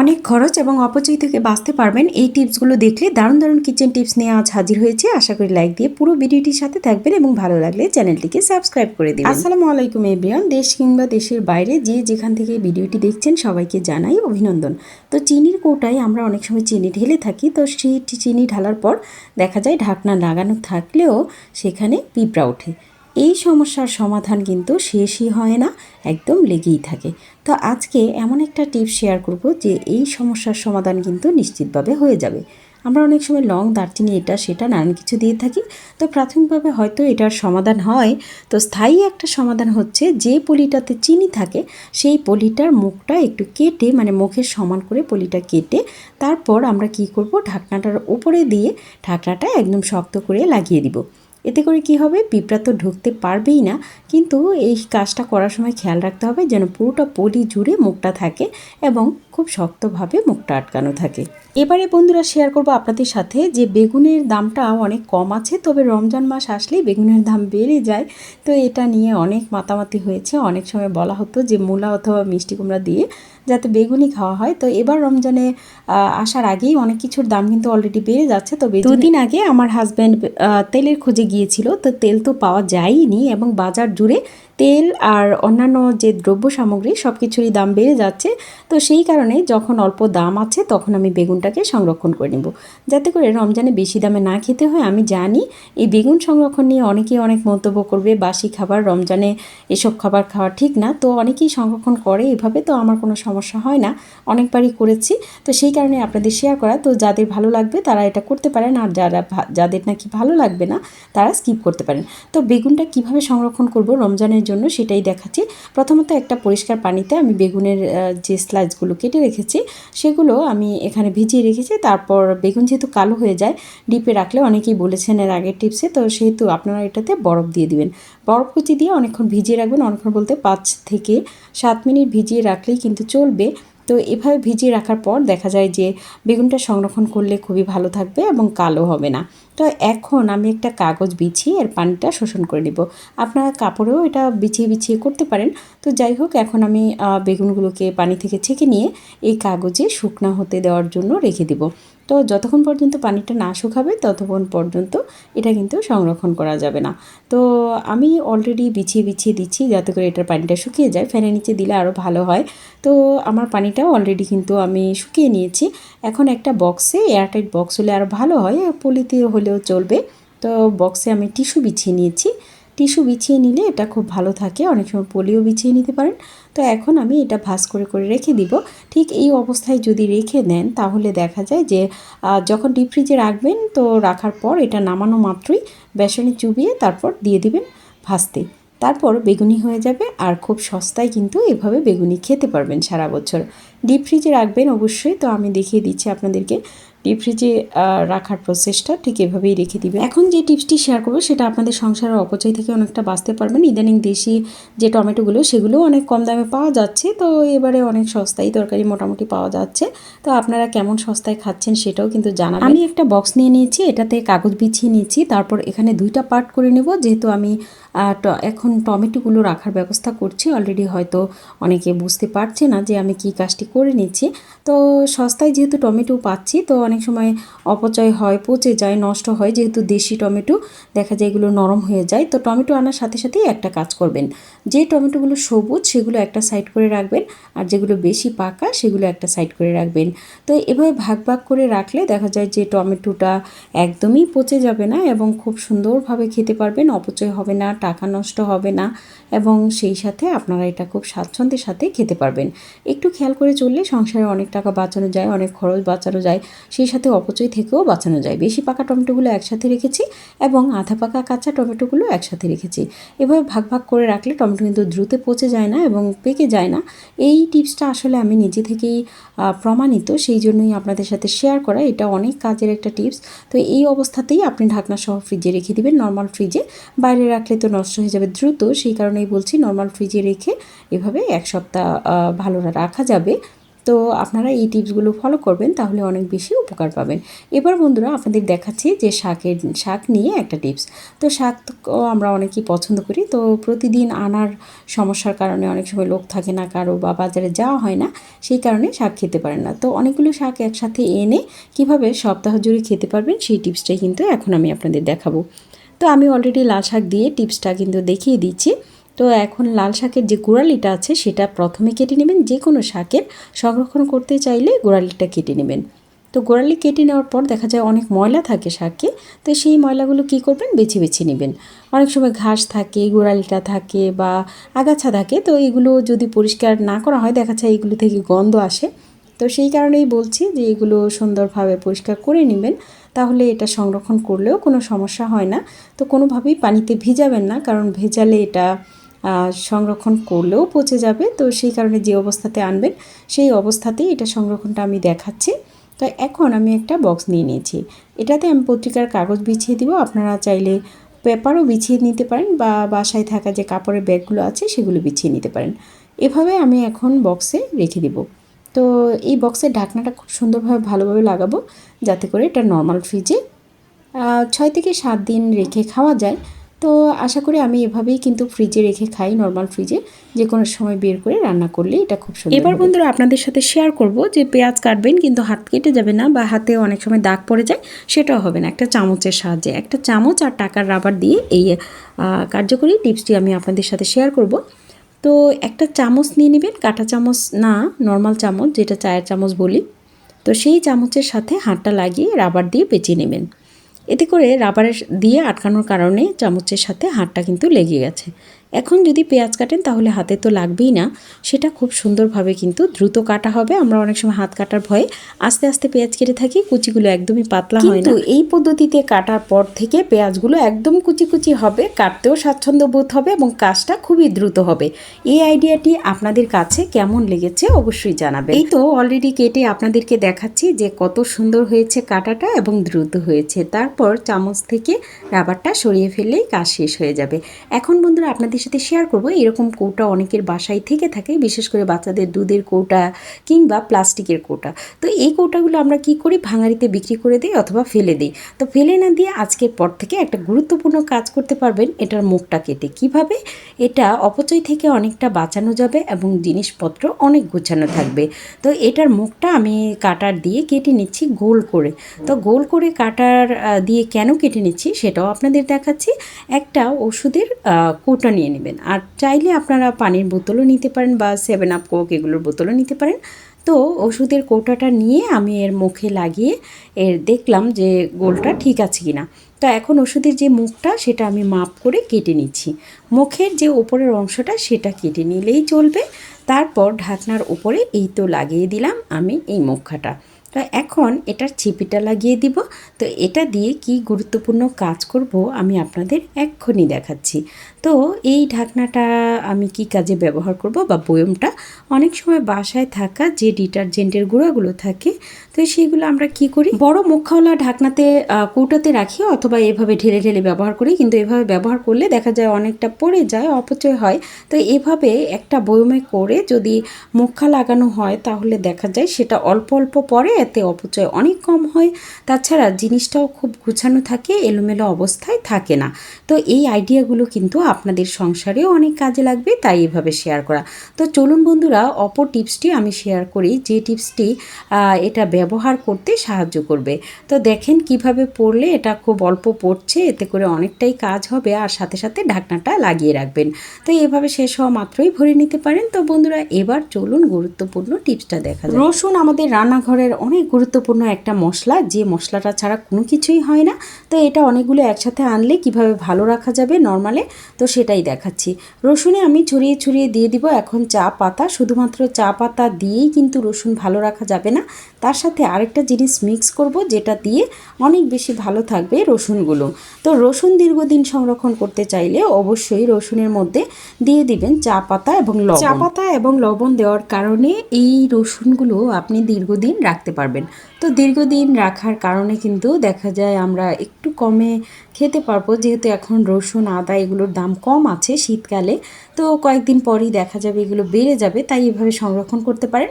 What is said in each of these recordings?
অনেক খরচ এবং অপচয় থেকে বাঁচতে পারবেন। এই টিপসগুলো দেখলে দারুণ দারুণ কিচেন টিপস নিয়ে আজ হাজির হয়েছে। আশা করি লাইক দিয়ে পুরো ভিডিওটির সাথে থাকবেন এবং ভালো লাগলে চ্যানেলটিকে সাবস্ক্রাইব করে দিন আসসালামু আলাইকুম এভরিওয়ান। দেশ কিংবা দেশের বাইরে যে যেখান থেকে ভিডিওটি দেখছেন সবাইকে জানাই অভিনন্দন। তো চিনির কৌটায় আমরা অনেক সময় চিনি ঢেলে থাকি। তো সেই চিনি ঢালার পর দেখা যায় ঢাকনা লাগানো থাকলেও সেখানে পিঁপড়া ওঠে। এই সমস্যার সমাধান কিন্তু শেষই হয় না, একদম লেগেই থাকে। তো আজকে এমন একটা টিপস শেয়ার করব যে এই সমস্যার সমাধান কিন্তু নিশ্চিতভাবে হয়ে যাবে। আমরা অনেক সময় লং দারচিনি এটা সেটা নানান কিছু দিয়ে থাকি, তো প্রাথমিকভাবে হয়তো এটার সমাধান হয়। তো স্থায়ী একটা সমাধান হচ্ছে যে পলিটাতে চিনি থাকে, সেই পলিটার মুখটা একটু কেটে মানে মুখের সমান করে পলিটা কেটে তারপর আমরা কি করব? ঢাকনাটার উপরে দিয়ে ঢাকনাটা একদম শক্ত করে লাগিয়ে দিব। এতে করে কি হবে? পিঁপড়া তো ঢুকতে পারবেই না। কিন্তু এই কাজটা করার সময় খেয়াল রাখতে হবে যেন পুরোটা পলি জুড়ে মুখটা থাকে এবং খুব শক্তভাবে মুখটা আটকানো থাকে। এবারে বন্ধুরা শেয়ার করব আপনাদের সাথে যে বেগুনের দামটা অনেক কম আছে, তবে রমজান মাস আসলেই বেগুনের দাম বেড়ে যায়। তো এটা নিয়ে অনেক মাতামাতি হয়েছে। অনেক সময় বলা হতো যে মূলা অথবা মিষ্টি কুমড়া দিয়ে যাতে বেগুনি খাওয়া হয়। তো এবার রমজানে আসার আগেই অনেক কিছুর দাম কিন্তু অলরেডি বেড়ে যাচ্ছে। তো দুদিন আগে আমার হাজব্যান্ড তেলের খোঁজে গিয়েছিল। তো তেল তো পাওয়া যায়নি এবং বাজার জুড়ে তেল আর অন্যান্য যে দ্রব্য সামগ্রী সব কিছুরই দাম বেড়ে যাচ্ছে। তো সেই কারণে যখন অল্প দাম আছে তখন আমি বেগুনটাকে সংরক্ষণ করে নেব। যাতে করে রমজানে বেশি দামে না খেতে হয়, আমি জানি এই বেগুন সংরক্ষণ নিয়ে অনেকেই অনেক মন্তব্য করবে, বাসি খাবার, রমজানে এসব খাবার খাওয়া ঠিক না। তো অনেকেই সংরক্ষণ করে এভাবে, তো আমার কোনো সমস্যা হয় না। অনেকবারই করেছি। তো সেই কারণে আপনাদের শেয়ার করা। তো যাদের ভালো লাগবে তারা এটা করতে পারেন। আর যারা যাদের নাকি ভালো লাগবে না তারা স্কিপ করতে পারেন। তো বেগুনটা কীভাবে সংরক্ষণ করব রমজানের জন্য সেটাই দেখাচ্ছি। প্রথমত একটা পরিষ্কার পানিতে আমি বেগুনের যে স্লাইসগুলো কেটে রেখেছি সেগুলো আমি এখানে ভিজিয়ে রেখেছি। তারপর বেগুন যেহেতু কালো হয়ে যায়, ডিপে রাখলে অনেকেই বলেছেন এর আগের টিপসে তো সেহেতু আপনারা এটাতে বরফ দিয়ে দিবেন। বরফ কুচি দিয়ে অনেকক্ষণ ভিজিয়ে রাখবেন, অনেকক্ষণ বলতে পাঁচ থেকে সাত মিনিট ভিজিয়ে রাখলেই কিন্তু চলবে। তো এভাবে ভিজিয়ে রাখার পর দেখা যায় যে বেগুনটা সংরক্ষণ করলে খুবই ভালো থাকবে এবং কালো হবে না। তো এখন আমি একটা কাগজ বিছিয়ে এর পানিটা শোষণ করে নেব। আপনারা কাপড়েও এটা বিছিয়ে বিছিয়ে করতে পারেন। তো যাই হোক, এখন আমি বেগুনগুলোকে পানি থেকে ছেঁকে নিয়ে এই কাগজে শুকনা হতে দেওয়ার জন্য রেখে দিব। তো যতক্ষণ পর্যন্ত পানিটা না শুকাবে, ততক্ষণ পর্যন্ত এটা কিন্তু সংরক্ষণ করা যাবে না। তো আমি অলরেডি বিছিয়ে বিছিয়ে দিচ্ছি যাতে করে এটার পানিটা শুকিয়ে যায়। ফ্যানের নিচে দিলে আরও ভালো হয়। তো আমার পানিটাও অলরেডি কিন্তু আমি শুকিয়ে নিয়েছি। এখন একটা বক্সে এয়ারটাইট বক্স হলে আরও ভালো হয়। পলিতে হলেও চলবে। তো বক্সে আমি টিস্যু বিছিয়ে নিয়েছি। টিস্যু বিছিয়ে নিলে এটা খুব ভালো থাকে। অনেক সময় পোলিও বিছিয়ে নিতে পারেন। তো এখন আমি এটা ভাস করে করে রেখে দিব। ঠিক এই অবস্থায় যদি রেখে দেন, তাহলে দেখা যায় যে যখন ডিপ ফ্রিজে রাখবেন, তো রাখার পর এটা নামানো মাত্রই বেসনে চুবিয়ে তারপর দিয়ে দিবেন ভাসতে তারপর বেগুনি হয়ে যাবে, আর খুব সস্তায় কিন্তু এভাবে বেগুনি খেতে পারবেন সারা বছর। ডিপ ফ্রিজে রাখবেন অবশ্যই, তো আমি দেখিয়ে দিচ্ছি আপনাদেরকে। ডিপ ফ্রিজে রাখার প্রসেসটা ঠিক এভাবেই রেখে দিবে এখন যে টিপসটি শেয়ার করব সেটা আপনাদের সংসারের অপচয় থেকে অনেকটা বাঁচতে পারবেন। ইদানিং দেশি যে টমেটোগুলো, সেগুলোও অনেক কম দামে পাওয়া যাচ্ছে। তো এবারে অনেক সস্তায় তরকারি মোটামুটি পাওয়া যাচ্ছে। তো আপনারা কেমন সস্তায় খাচ্ছেন সেটাও কিন্তু জানাবেন। আমি একটা বক্স নিয়ে নিয়েছি, এটাতে কাগজ বিছিয়ে নিয়েছি। তারপর এখানে দুইটা পার্ট করে নেব। যেহেতু আমি এখন টমেটোগুলো রাখার ব্যবস্থা করছি। অলরেডি হয়তো অনেকে বুঝতে পারছে না যে আমি কি কাজটি করে নিচ্ছি। তো সস্তায় যেহেতু টমেটো পাচ্ছি, তো অনেক সময় অপচয় হয়, পচে যায়, নষ্ট হয়। যেহেতু দেশি টমেটো, দেখা যায় এগুলো নরম হয়ে যায়। তো টমেটো আনার সাথে সাথেই একটা কাজ করবেন। যে টমেটোগুলো সবুজ, সেগুলো একটা সাইড করে রাখবেন। আর যেগুলো বেশি পাকা, সেগুলো একটা সাইড করে রাখবেন। তো এভাবে ভাগ ভাগ করে রাখলে দেখা যায় যে টমেটোটা একদমই পচে যাবে না এবং খুব সুন্দরভাবে খেতে পারবেন, অপচয় হবে না। টাকা নষ্ট হবে না এবং সেই সাথে আপনারা এটা খুব স্বাচ্ছন্দ্যের সাথে খেতে পারবেন। একটু খেয়াল করে চললে সংসারে অনেক টাকা বাঁচানো যায়, অনেক খরচ বাঁচানো যায়, সেই সাথে অপচয় থেকেও বাঁচানো যায়। বেশি পাকা টমেটোগুলো একসাথে রেখেছি এবং আধা পাকা কাঁচা টমেটোগুলো একসাথে রেখেছি। এভাবে ভাগ ভাগ করে রাখলে টমেটো কিন্তু দ্রুত পচে যায় না এবং পেকে যায় না। এই টিপসটা আসলে আমি নিজে থেকেই প্রমাণিত, সেই জন্যই আপনাদের সাথে শেয়ার করা। এটা অনেক কাজের একটা টিপস। তো এই অবস্থাতেই আপনি ঢাকনা সহ ফ্রিজে রেখে দিবেন। নর্মাল ফ্রিজে বাইরে রাখলে তো নষ্ট হয়ে যাবে দ্রুত, সেই কারণেই বলছি নর্মাল ফ্রিজে রেখে এভাবে এক সপ্তাহ ভালো রাখা যাবে। তো আপনারা এই টিপসগুলো ফলো করবেন, তাহলে অনেক বেশি উপকার পাবেন। এবার বন্ধুরা, আপনাদের দেখাচ্ছি যে শাকের, শাক নিয়ে একটা টিপস তো শাক আমরা অনেকেই পছন্দ করি, তো প্রতিদিন আনার সমস্যার কারণে অনেক সময় লোক থাকে না কারও বা বাজারে যাওয়া হয় না, সেই কারণে শাক খেতে পারেন না। তো অনেকগুলো শাক একসাথে এনে কীভাবে সপ্তাহ জুড়ে খেতে পারবেন, সেই টিপসটাই কিন্তু এখন আমি আপনাদের দেখাবো। তো আমি অলরেডি লাল শাক দিয়ে টিপসটা কিন্তু দেখিয়ে দিচ্ছি। তো এখন লাল শাকের যে গোড়ালিটা আছে, সেটা প্রথমে কেটে নেবেন। যে কোনো শাকের সংরক্ষণ করতে চাইলে গোড়ালিটা কেটে নেবেন। তো গোড়ালি কেটে নেওয়ার পর দেখা যায় অনেক ময়লা থাকে শাকে, তো সেই ময়লাগুলো কি করবেন? বেছে বেছে নেবেন। অনেক সময় ঘাস থাকে, গোড়ালিটা থাকে বা আগাছা থাকে, তো এগুলো যদি পরিষ্কার না করা হয়, দেখা যায় এগুলো থেকে গন্ধ আসে। তো সেই কারণেই বলছি যে এগুলো সুন্দরভাবে পরিষ্কার করে নেবেন। তাহলে এটা সংরক্ষণ করলেও কোনো সমস্যা হয় না। তো কোনোভাবেই পানিতে ভিজাবেন না, কারণ ভেজালে এটা সংরক্ষণ করলেও পচে যাবে। তো সেই কারণে যে অবস্থাতে আনবেন, সেই অবস্থাতেই এটা সংরক্ষণটা আমি দেখাচ্ছি। তো এখন আমি একটা বক্স নিয়ে নিয়েছি। এটাতে আমি পত্রিকার কাগজ বিছিয়ে দিব। আপনারা চাইলে পেপারও বিছিয়ে নিতে পারেন বা বাসায় থাকা যে কাপড়ের ব্যাগগুলো আছে সেগুলো বিছিয়ে নিতে পারেন। এভাবে আমি এখন বক্সে রেখে দিব। তো এই বক্সের ঢাকনাটা খুব সুন্দরভাবে ভালোভাবে লাগাবো যাতে করে এটা নর্মাল ফ্রিজে ছয় থেকে সাত দিন রেখে খাওয়া যায়। তো আশা করি আমি এভাবেই কিন্তু ফ্রিজে রেখে খাই নর্মাল ফ্রিজে যে কোনো সময় বের করে রান্না করলে এটা খুব সুন্দর এবার বন্ধুরা আপনাদের সাথে শেয়ার করব যে পেঁয়াজ কাটবেন কিন্তু হাত কেটে যাবে না বা হাতে অনেক সময় দাগ পড়ে যায় সেটাও হবে না। একটা চামচের সাহায্যে একটা চামচ আর টাকার রাবার দিয়ে এই কার্যকরী টিপসটি আমি আপনাদের সাথে শেয়ার করব। তো একটা চামচ নিয়ে নেবেন, কাঁটা চামচ না নর্মাল চামচ, যেটা চায়ের চামচ বলি। তো সেই চামচের সাথে হাতটা লাগিয়ে রাবার দিয়ে পেঁচিয়ে নেবেন। এতে করে রাবারের দিয়ে আটকানোর কারণে চামচের সাথে হাতটা কিন্তু লেগে গেছে। এখন যদি পেঁয়াজ কাটেন তাহলে হাতে তো লাগবেই না। সেটা খুব সুন্দরভাবে কিন্তু দ্রুত কাটা হবে। আমরা অনেক সময় হাত কাটার ভয়ে আস্তে আস্তে পেঁয়াজ কেটে থাকি, কুচিগুলো একদমই পাতলা হয় না। এই পদ্ধতিতে কাটার পর থেকে পেঁয়াজগুলো একদম কুচি কুচি হবে, কাটতেও স্বাচ্ছন্দ্য বোধ হবে এবং কাজটা খুবই দ্রুত হবে। এই আইডিয়াটি আপনাদের কাছে কেমন লেগেছে অবশ্যই জানাবে এই তো অলরেডি কেটে আপনাদেরকে দেখাচ্ছি যে কত সুন্দর হয়েছে কাটাটা এবং দ্রুত হয়েছে। তারপর চামচ থেকে রাবারটা সরিয়ে ফেললেই কাজ শেষ হয়ে যাবে। এখন বন্ধুরা, আপনাদের সাথে শেয়ার করব। এরকম কৌটা অনেকের বাসায় থেকে থাকে, বিশেষ করে বাচ্চাদের দুধের কৌটা কিংবা প্লাস্টিকের কৌটা। তো এই কৌটাগুলো আমরা কি করি? ভাঙারিতে বিক্রি করে দিই অথবা ফেলে দিই। তো ফেলে না দিয়ে আজকের পর থেকে একটা গুরুত্বপূর্ণ কাজ করতে পারবেন এটার মুখটা কেটে। কীভাবে? এটা অপচয় থেকে অনেকটা বাঁচানো যাবে এবং জিনিসপত্র অনেক গোছানো থাকবে। তো এটার মুখটা আমি কাটার দিয়ে কেটে নিচ্ছি গোল করে। তো গোল করে কাটার দিয়ে কেন কেটে নিচ্ছি সেটাও আপনাদের দেখাচ্ছি। একটা ওষুধের কৌটা নিয়ে নেবেন। আর চাইলে আপনারা পানির বোতলও নিতে পারেন বা সেভেন আপ কোক এগুলোর বোতলও নিতে পারেন। তো ওষুধের কৌটাটা নিয়ে আমি এর মুখে লাগিয়ে এর দেখলাম যে গোলটা ঠিক আছে কিনা। তো এখন ওষুধের যে মুখটা সেটা আমি মাপ করে কেটে নিচ্ছি। মুখের যে ওপরের অংশটা সেটা কেটে নিলেই চলবে। তারপর ঢাকনার উপরে এই তো লাগিয়ে দিলাম আমি এই মুখাটা। তো এখন এটার ছিপিটা লাগিয়ে দিব। তো এটা দিয়ে কি গুরুত্বপূর্ণ কাজ করব আমি আপনাদের এক্ষুনি দেখাচ্ছি। তো এই ঢাকনাটা আমি কি কাজে ব্যবহার করব বা বয়মটা? অনেক সময় বাসায় থাকা যে ডিটারজেন্টের গুঁড়াগুলো থাকে, তো সেগুলো আমরা কি করি? বড় মুখাওয়ালা ঢাকনাতে কৌটাতে রাখি অথবা এভাবে ঢেলে ঢেলে ব্যবহার করি। কিন্তু এভাবে ব্যবহার করলে দেখা যায় অনেকটা পড়ে যায়, অপচয় হয়। তো এভাবে একটা বয়মে করে যদি মুখা লাগানো হয় তাহলে দেখা যায় সেটা অল্প অল্প পরে এতে অপচয় অনেক কম হয়। তাছাড়া জিনিসটাও খুব গুছানো থাকে, এলোমেলো অবস্থায় থাকে না। তো এই আইডিয়াগুলো কিন্তু আপনাদের সংসারেও অনেক কাজে লাগবে, তাই এভাবে শেয়ার করা। তো চলুন বন্ধুরা, অপর টিপসটি আমি শেয়ার করি, যে টিপসটি এটা ব্যবহার করতে সাহায্য করবে। তো দেখেন কীভাবে পড়লে এটা খুব অল্প পড়ছে, এতে করে অনেকটাই কাজ হবে, আর সাথে সাথে ঢাকনাটা লাগিয়ে রাখবেন। তো এভাবে শেষ হওয়া মাত্রই ভরে নিতে পারেন। তো বন্ধুরা, এবার চলুন গুরুত্বপূর্ণ টিপসটা দেখা যায় রসুন আমাদের রান্নাঘরের অনেক গুরুত্বপূর্ণ একটা মশলা, যে মশলাটা ছাড়া কোনো কিছুই হয় না। তো এটা অনেকগুলো একসাথে আনলে কীভাবে ভালো রাখা যাবে নর্মালে? তো সেটাই দেখাচ্ছি। রসুনে আমি ছড়িয়ে ছড়িয়ে দিয়ে দিব। এখন চা পাতা, শুধুমাত্র চা পাতা দিয়েই কিন্তু রসুন ভালো রাখা যাবে না। তার সাথে আরেকটা জিনিস মিক্স করব, যেটা দিয়ে অনেক বেশি ভালো থাকবে রসুনগুলো। তো রসুন দীর্ঘদিন সংরক্ষণ করতে চাইলে অবশ্যই রসুনের মধ্যে দিয়ে দিবেন চা পাতা এবং লবণ। চা পাতা এবং লবণ দেওয়ার কারণে এই রসুনগুলো আপনি দীর্ঘদিন রাখতে পারবেন। তো দীর্ঘদিন রাখার কারণে কিন্তু দেখা যায় আমরা একটু কমে খেতে পারব, যেহেতু এখন রসুন, আদা এগুলোর দাম কম আছে শীতকালে। তো কয়েকদিন পরই দেখা যাবে এগুলো বেড়ে যাবে, তাই এভাবে সংরক্ষণ করতে পারেন।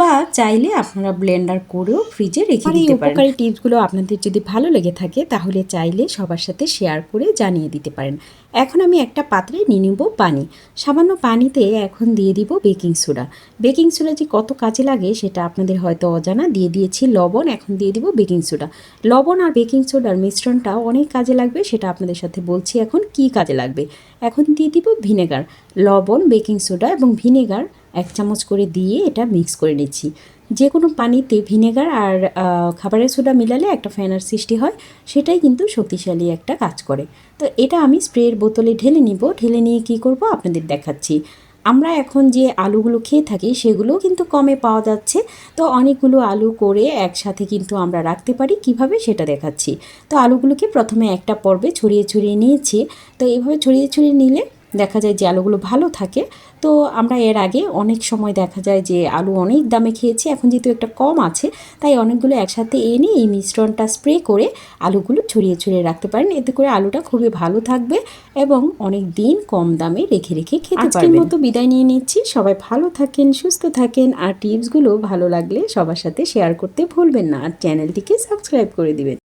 বা চাইলে আপনারা ব্লেন্ডার করেও ফ্রিজে রেখে আর এই দিতে পারেন। উপকারী টিপসগুলো আপনাদের যদি ভালো লেগে থাকে তাহলে চাইলে সবার সাথে শেয়ার করে জানিয়ে দিতে পারেন। এখন আমি একটা পাত্রে নিয়ে নেব পানি। সামান্য পানিতে এখন দিয়ে দিব বেকিং সোডা বেকিং সোডা যে কত কাজে লাগে সেটা আপনাদের হয়তো অজানা। দিয়ে দিয়েছি লবণ এখন দিয়ে দিব বেকিং সোডা লবণ আর বেকিং সোডার মিশ্রণটা অনেক কাজে লাগবে সেটা আপনাদের সাথে বলছি এখন কি কাজে লাগবে। এখন দিয়ে দিব ভিনেগার লবণ বেকিং সোডা এবং ভিনেগার এক চামচ করে দিয়ে এটা মিক্স করে নিচ্ছি। যে কোনো পানিতে ভিনেগার আর খাবারের সোডা মিলালে একটা ফেনার সৃষ্টি হয়, সেটাই কিন্তু শক্তিশালী একটা কাজ করে। তো এটা আমি স্প্রের বোতলে ঢেলে নিব, ঢেলে নিয়ে কি করব আপনাদের দেখাচ্ছি। আমরা এখন যে আলুগুলো খেয়ে থাকি, সেগুলোও কিন্তু কমে পাওয়া যাচ্ছে। তো অনেকগুলো আলু করে একসাথে কিন্তু আমরা রাখতে পারি, কীভাবে সেটা দেখাচ্ছি। তো আলুগুলোকে প্রথমে একটা পর্বে ছড়িয়ে ছড়িয়ে নিয়েছি। তো এইভাবে ছড়িয়ে ছড়িয়ে নিলে দেখা যায় যে আলুগুলো ভালো থাকে। তো আমরা এর আগে অনেক সময় দেখা যায় যে আলু অনেক দামে খেয়েছি এখন যেহেতু একটা কম আছে তাই অনেকগুলো একসাথে এনে এই মিশ্রণটা স্প্রে করে আলুগুলো ছড়িয়ে ছড়িয়ে রাখতে পারেন। এতে করে আলুটা খুবই ভালো থাকবে এবং অনেক দিন কম দামে রেখে রেখে খেতে পারবেন। মতো বিদায় নিয়ে নিচ্ছি। সবাই ভালো থাকেন সুস্থ থাকেন আর টিপসগুলো ভালো লাগলে সবার সাথে শেয়ার করতে ভুলবেন না। আর চ্যানেলটিকে সাবস্ক্রাইব করে দিবেন।